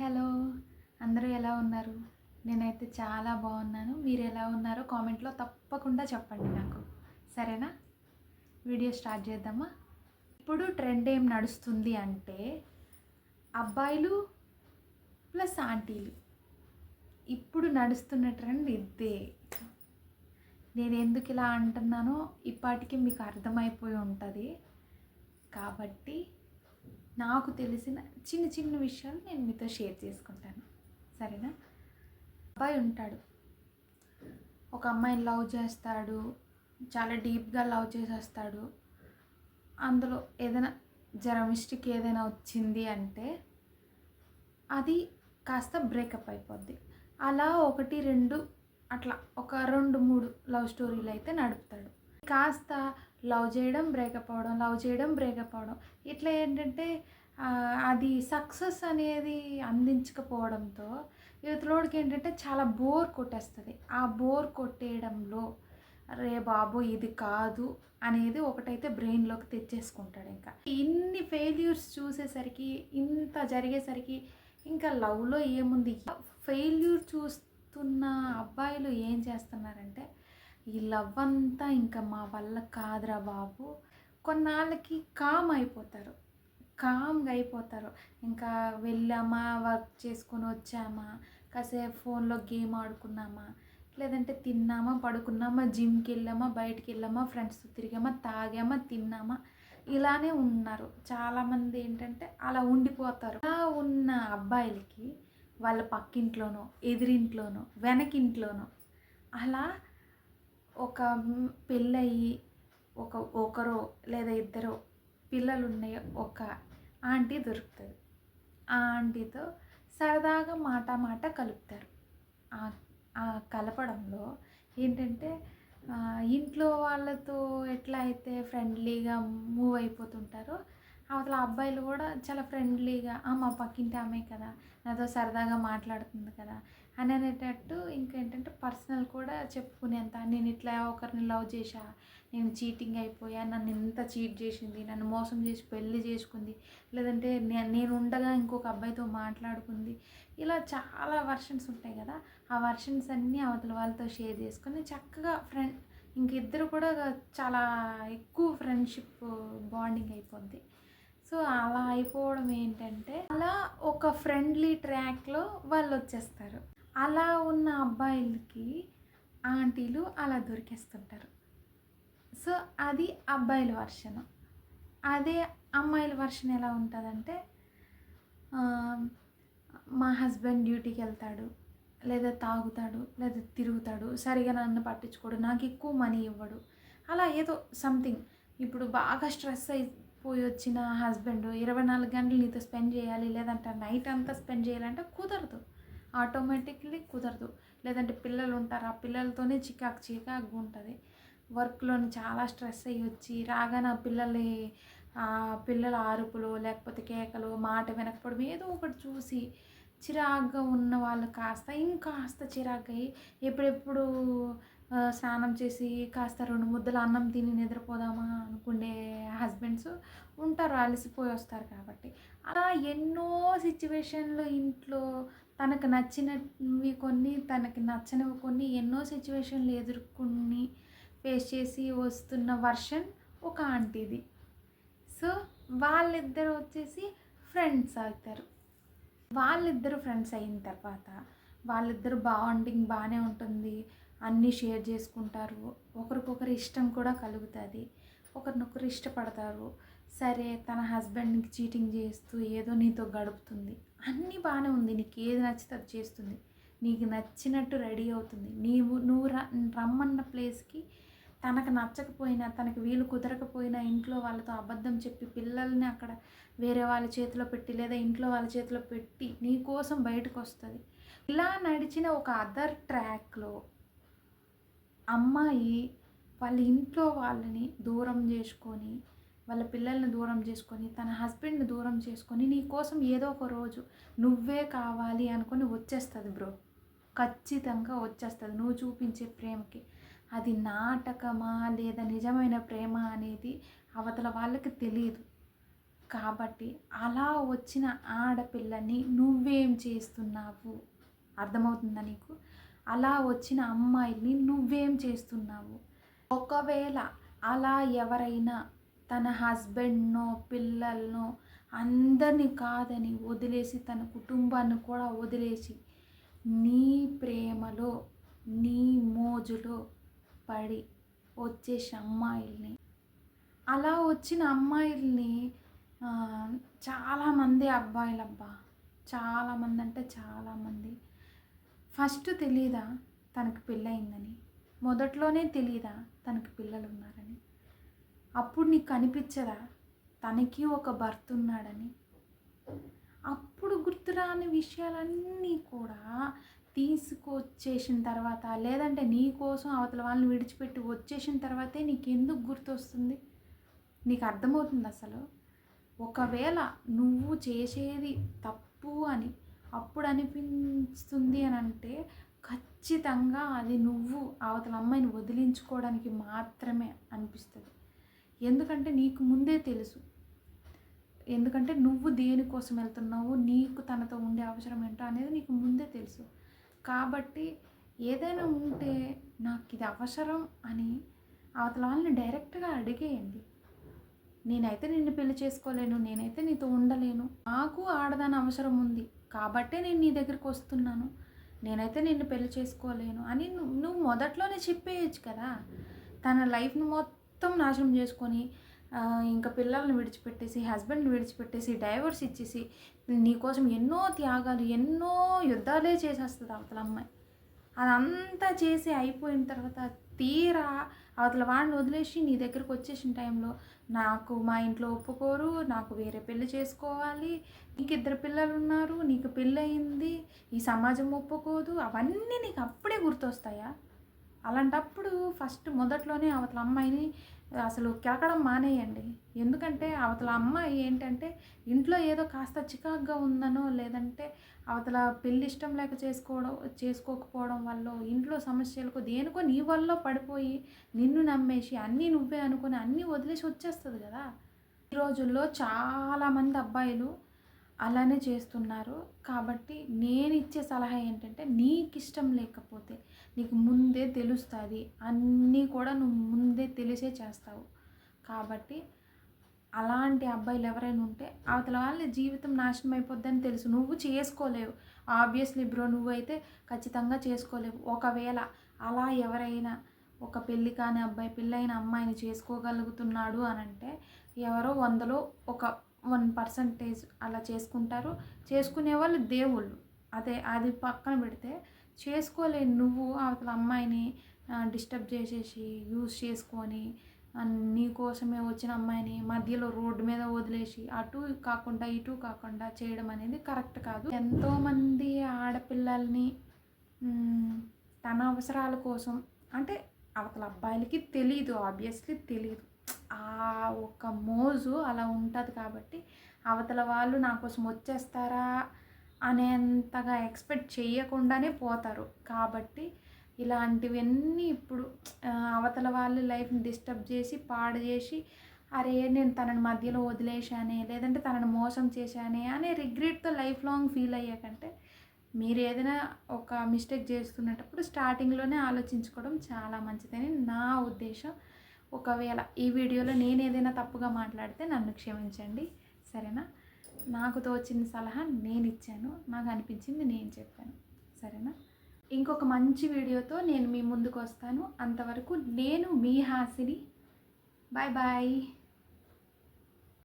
Hello అందరూ ఎలా ఉన్నారు? నేనైతే చాలా బాగున్నాను. మీరు ఎలా ఉన్నారో కామెంట్లో తప్పకుండా చెప్పండి నాకు. సరేనా? వీడియో స్టార్ట్ చేద్దామా? ఇప్పుడు ట్రెండ్ ఏం నడుస్తుంది అంటే అబ్బాయిలు ప్లస్ ఆంటీలు. ఇప్పుడు నడుస్తున్న ట్రెండ్ ఇదే. నేను ఎందుకు ఇలా అంటున్నానో ఇప్పటికీ మీకు అర్థమైపోయి ఉంటుంది. కాబట్టి నాకు తెలిసిన చిన్న చిన్న విషయాలు నేను మీతో షేర్ చేసుకుంటాను. సరేనా? అబ్బాయి ఉంటాడు. ఒక అమ్మాయిని లవ్ చేస్తాడు. చాలా డీప్గా లవ్ చేసేస్తాడు. అందులో ఏదైనా జర మిస్టేక్ ఏదైనా వచ్చింది అంటే అది కాస్త బ్రేకప్ అయిపోద్ది. అలా ఒకటి రెండు అట్లా ఒక రెండు మూడు లవ్ స్టోరీలు అయితే నడుపుతాడు. కాస్త లవ్ చేయడం బ్రేకప్ అవడం లవ్ చేయడం బ్రేకప్ అవడం ఇట్లా ఏంటంటే అది సక్సెస్ అనేది అందించకపోవడంతో యువతలోడికి ఏంటంటే చాలా బోర్ కొట్టేస్తుంది. ఆ బోర్ కొట్టేయడంలో రే బాబు ఇది కాదు అనేది ఒకటైతే బ్రెయిన్లోకి తెచ్చేసుకుంటాడు ఇంకా. ఇన్ని ఫెయిల్యూర్స్ చూసేసరికి ఇంత జరిగేసరికి ఇంకా లవ్లో ఏముంది? ఫెయిల్యూర్ చూస్తున్న అబ్బాయిలు ఏం చేస్తున్నారంటే ఈ లవ్ అంతా ఇంకా మా వల్ల కాదురా బాబు. కొన్నాళ్ళకి కామ్ అయిపోతారు. కామ్గా అయిపోతారు. ఇంకా వెళ్ళామా వర్క్ చేసుకొని వచ్చామా కాసేపు ఫోన్లో గేమ్ ఆడుకున్నామా లేదంటే తిన్నామా పడుకున్నామా జిమ్కి వెళ్ళామా బయటికి వెళ్ళామా ఫ్రెండ్స్తో తిరిగామా తాగామా తిన్నామా ఇలానే ఉన్నారు. చాలామంది ఏంటంటే అలా ఉండిపోతారు. అలా ఉన్న అబ్బాయిలకి వాళ్ళ పక్కింట్లోనో ఎదిరింట్లోనో వెనకింట్లోనో అలా ఒక పెళ్ళయి ఒక ఒకరో లేదా ఇద్దరు పిల్లలు ఉన్నాయి ఒక ఆంటీ దొరుకుతుంది. ఆ ఆంటీతో సరదాగా మాట మాట కలుపుతారు. ఆ- కలపడంలో ఏంటంటే ఇంట్లో వాళ్ళతో ఎట్లా అయితే ఫ్రెండ్లీగా మూవ్ అయిపోతుంటారో అవతల అబ్బాయిలు కూడా చాలా ఫ్రెండ్లీగా మా పక్కింటి ఆమె కదా నాతో సరదాగా మాట్లాడుతుంది కదా అని అనేటట్టు ఇంకేంటంటే పర్సనల్ కూడా చెప్పుకునేంత నేను ఇట్లా ఒకరిని లవ్ చేశా నేను చీటింగ్ అయిపోయా నన్ను ఇంత చీట్ చేసింది నన్ను మోసం చేసి పెళ్ళి చేసుకుంది లేదంటే నేను ఉండగా ఇంకొక అబ్బాయితో మాట్లాడుకుంది. ఇలా చాలా వర్షన్స్ ఉంటాయి కదా ఆ వర్షన్స్ అన్నీ అవతల వాళ్ళతో షేర్ చేసుకొని చక్కగా ఫ్రెండ్ ఇంక ఇద్దరు కూడా చాలా ఎక్కువ ఫ్రెండ్షిప్ బాండింగ్ అయిపోద్ది. సో అలా అయిపోవడం ఏంటంటే అలా ఒక ఫ్రెండ్లీ ట్రాక్లో వాళ్ళు వచ్చేస్తారు. అలా ఉన్న అబ్బాయిలకి ఆంటీలు అలా దొరికేస్తుంటారు. సో అది అబ్బాయిల వర్షన్. అదే అమ్మాయిల వర్షన్ ఎలా ఉంటుందంటే మా హస్బెండ్ డ్యూటీకి వెళ్తాడు లేదా తాగుతాడు లేదా తిరుగుతాడు సరిగా నన్ను పట్టించుకోడు నాకు ఎక్కువ మనీ ఇవ్వడు. అలా ఏదో సంథింగ్. ఇప్పుడు బాగా స్ట్రెస్ అయిపోయి వచ్చిన హస్బెండ్ ఇరవై నాలుగు గంటలు నీతో స్పెండ్ చేయాలి లేదంటే నైట్ అంతా స్పెండ్ చేయాలంటే కుదరదు. ఆటోమేటిక్లీ కుదరదు. లేదంటే పిల్లలు ఉంటారు ఆ పిల్లలతోనే చికాకు చికాకు ఉంటుంది. వర్క్లోని చాలా స్ట్రెస్ అయ్యి వచ్చి రాగానే ఆ పిల్లల్ని పిల్లల అరుపులు లేకపోతే కేకలు మాట వినకపోవడం ఏదో ఒకటి చూసి చిరాగ్గా ఉన్న వాళ్ళు కాస్త ఇంకాస్త చిరాగ్గా అయ్యి ఎప్పుడెప్పుడు స్నానం చేసి కాస్త రెండు ముద్దలు అన్నం తిని నిద్రపోదామా అనుకునే హస్బెండ్స్ ఉంటారు అలసిపోయి వస్తారు కాబట్టి. అలా ఎన్నో సిచ్యువేషన్లు ఇంట్లో తనకు నచ్చినవి కొన్ని తనకి నచ్చనివి కొన్ని ఎన్నో సిచ్యువేషన్లు ఎదుర్కొని ఫేస్ చేసి వస్తున్న వర్షన్ ఒక ఆంటీది. సో వాళ్ళిద్దరు వచ్చేసి ఫ్రెండ్స్ అవుతారు. వాళ్ళిద్దరు ఫ్రెండ్స్ అయిన తర్వాత వాళ్ళిద్దరు బాండింగ్ బాగానే ఉంటుంది. అన్నీ షేర్ చేసుకుంటారు. ఒకరికొకరు ఇష్టం కూడా కలుగుతుంది. ఒకరినొకరు ఇష్టపడతారు. సరే తన హస్బెండ్కి చీటింగ్ చేస్తూ ఏదో నీతో గడుపుతుంది. అన్నీ బాగానే ఉంది. నీకు ఏది నచ్చితే అది చేస్తుంది. నీకు నచ్చినట్టు రెడీ అవుతుంది. నీవు నువ్వు ర రమ్మన్న ప్లేస్కి తనకు నచ్చకపోయినా తనకు వీలు కుదరకపోయినా ఇంట్లో వాళ్ళతో అబద్ధం చెప్పి పిల్లల్ని అక్కడ వేరే వాళ్ళ చేతిలో పెట్టి లేదా ఇంట్లో వాళ్ళ చేతిలో పెట్టి నీ కోసం బయటకు వస్తుంది ఇలా నడిచిన ఒక అదర్ ట్రాక్లో అమ్మాయి వాళ్ళ ఇంట్లో వాళ్ళని దూరం చేసుకొని వాళ్ళ పిల్లల్ని దూరం చేసుకొని తన హస్బెండ్ని దూరం చేసుకొని నీ కోసం ఏదో ఒక రోజు నువ్వే కావాలి అనుకొని వచ్చేస్తుంది బ్రో. ఖచ్చితంగా వచ్చేస్తుంది. నువ్వు చూపించే ప్రేమకి. అది నాటకమా లేదా నిజమైన ప్రేమ అనేది అవతల వాళ్ళకి తెలియదు కాబట్టి అలా వచ్చిన ఆడపిల్లని నువ్వేం చేస్తున్నావు? అర్థమవుతుందా నీకు? అలా వచ్చిన అమ్మాయిల్ని నువ్వేం చేస్తున్నావు? ఒకవేళ అలా ఎవరైనా తన హస్బెండ్నో పిల్లలనో అందరినీ కాదని వదిలేసి తన కుటుంబాన్ని కూడా వదిలేసి నీ ప్రేమలో నీ మోజులో పడి వచ్చేసి అమ్మాయిల్ని. అలా వచ్చిన అమ్మాయిల్ని చాలామంది అబ్బాయిలబ్బా చాలామంది అంటే చాలామంది. ఫస్ట్ తెలీదా తనకు పెళ్ళయిందని? మొదట్లోనే తెలీదా తనకి పిల్లలు ఉన్నారని అప్పుడు నీకు అనిపించదా తనకి ఒక భర్త ఉన్నాడని. అప్పుడు గుర్తురాని విషయాలన్నీ కూడా తీసుకొచ్చేసిన తర్వాత లేదంటే నీ కోసం అవతల వాళ్ళని విడిచిపెట్టి వచ్చేసిన తర్వాతే నీకు ఎందుకు గుర్తొస్తుంది? నీకు అర్థమవుతుంది అసలు? ఒకవేళ నువ్వు చేసేది తప్పు అని అప్పుడు అనిపిస్తుంది అని అంటే ఖచ్చితంగా అది నువ్వు అవతల అమ్మాయిని వదిలించుకోవడానికి మాత్రమే అనిపిస్తుంది. ఎందుకంటే నీకు ముందే తెలుసు. ఎందుకంటే నువ్వు దేనికోసం వెళ్తున్నావు నీకు తనతో ఉండే అవసరం ఏంటో అనేది నీకు ముందే తెలుసు. కాబట్టి ఏదైనా ఉంటే నాకు ఇది అవసరం అని అవతల వాళ్ళని డైరెక్ట్గా అడిగేయండి. నేనైతే నిన్ను పెళ్ళి చేసుకోలేను నేనైతే నీతో ఉండలేను. నాకు ఆడదాని అవసరం ఉంది. కాబట్టే నేను నీ దగ్గరికి వస్తున్నాను. నేనైతే నిన్ను పెళ్ళి చేసుకోలేను అని నువ్వు నువ్వు మొదట్లోనే చెప్పేయచ్చు కదా. తన లైఫ్ను మొత్తం మొత్తం నాశనం చేసుకొని ఇంకా పిల్లల్ని విడిచిపెట్టేసి హస్బెండ్ని విడిచిపెట్టేసి డైవర్స్ ఇచ్చేసి నీకోసం ఎన్నో త్యాగాలు ఎన్నో యుద్ధాలే చేసేస్తుంది అవతల అమ్మాయి. అదంతా చేసి అయిపోయిన తర్వాత తీరా అవతల వాడిని వదిలేసి నీ దగ్గరకు వచ్చేసిన టైంలో నాకు మా ఇంట్లో ఒప్పుకోరు నాకు వేరే పెళ్ళి చేసుకోవాలి నీకు ఇద్దరు పిల్లలు ఉన్నారు నీకు పెళ్ళి అయింది ఈ సమాజం ఒప్పుకోదు అవన్నీ నీకు అప్పుడే గుర్తొస్తాయా? అలాంటప్పుడు ఫస్ట్ మొదట్లోనే అవతల అమ్మాయిని అసలు కెలకడం మానేయండి. ఎందుకంటే అవతల అమ్మాయి ఏంటంటే ఇంట్లో ఏదో కాస్త చికాగ్గా ఉందనో లేదంటే అవతల పెళ్ళి ఇష్టం లేక చేసుకోవడం చేసుకోకపోవడం వల్ల ఇంట్లో సమస్యలకు దేనికో నీ వల్ల పడిపోయి నిన్ను నమ్మేసి అన్నీ నువ్వే అనుకుని అన్నీ వదిలేసి వచ్చేస్తుంది కదా. ఈ రోజుల్లో చాలామంది అబ్బాయిలు అలానే చేస్తున్నారు. కాబట్టి నేను ఇచ్చే సలహా ఏంటంటే నీకు ఇష్టం లేకపోతే నీకు ముందే తెలుస్తుంది. అన్నీ కూడా నువ్వు ముందే తెలిసే చేస్తావు. కాబట్టి అలాంటి అబ్బాయిలు ఎవరైనా ఉంటే అవతల వాళ్ళ జీవితం నాశనం అయిపోద్దని తెలుసు. నువ్వు చేసుకోలేవు. ఆబ్వియస్లీ బ్రో నువ్వైతే ఖచ్చితంగా చేసుకోలేవు. ఒకవేళ అలా ఎవరైనా ఒక పెళ్ళి కాని అబ్బాయి పెళ్ళైన అమ్మాయిని చేసుకోగలుగుతున్నాడు అని అంటే ఎవరో వందలో ఒక వన్ పర్సంటేజ్ అలా చేసుకుంటారు. చేసుకునే వాళ్ళు దేవుళ్ళు. అదే అది పక్కన పెడితే చేసుకోలే నువ్వు అవతల అమ్మాయిని డిస్టర్బ్ చేసేసి యూజ్ చేసుకొని నీకోసమే నీ కోసమే వచ్చిన అమ్మాయిని మధ్యలో రోడ్డు మీద వదిలేసి అటు కాకుండా ఇటు కాకుండా చేయడం అనేది కరెక్ట్ కాదు. ఎంతోమంది ఆడపిల్లల్ని తన అవసరాల కోసం అంటే అవతల అబ్బాయిలకి తెలియదు ఆబ్వియస్లీ తెలియదు ఆ ఒక మోజు అలా ఉంటుంది కాబట్టి అవతల వాళ్ళు నా కోసం వచ్చేస్తారా అనేంతగా ఎక్స్పెక్ట్ చేయకుండానే పోతారు. కాబట్టి ఇలాంటివన్నీ ఇప్పుడు అవతల వాళ్ళ లైఫ్ని డిస్టర్బ్ చేసి పాడు చేసి అరే నేను తనని మధ్యలో వదిలేశానే లేదంటే తనని మోసం చేశానే అనే రిగ్రెట్తో లైఫ్ లాంగ్ ఫీల్ అయ్యాకంటే మీరు ఏదైనా ఒక మిస్టేక్ చేస్తున్నప్పుడు స్టార్టింగ్లోనే ఆలోచించుకోవడం చాలా మంచిదని నా ఉద్దేశం. ఒకవేళ ఈ వీడియోలో నేను ఏదైనా తప్పుగా మాట్లాడితే నన్ను క్షమించండి. సరేనా? నాకు తోచిన సలహా నేను ఇచ్చాను. నాకు అనిపించింది నేను చెప్పాను. సరేనా? ఇంకొక మంచి వీడియోతో నేను మీ ముందుకు వస్తాను. అంతవరకు నేను మీ హాసిని. Bye bye.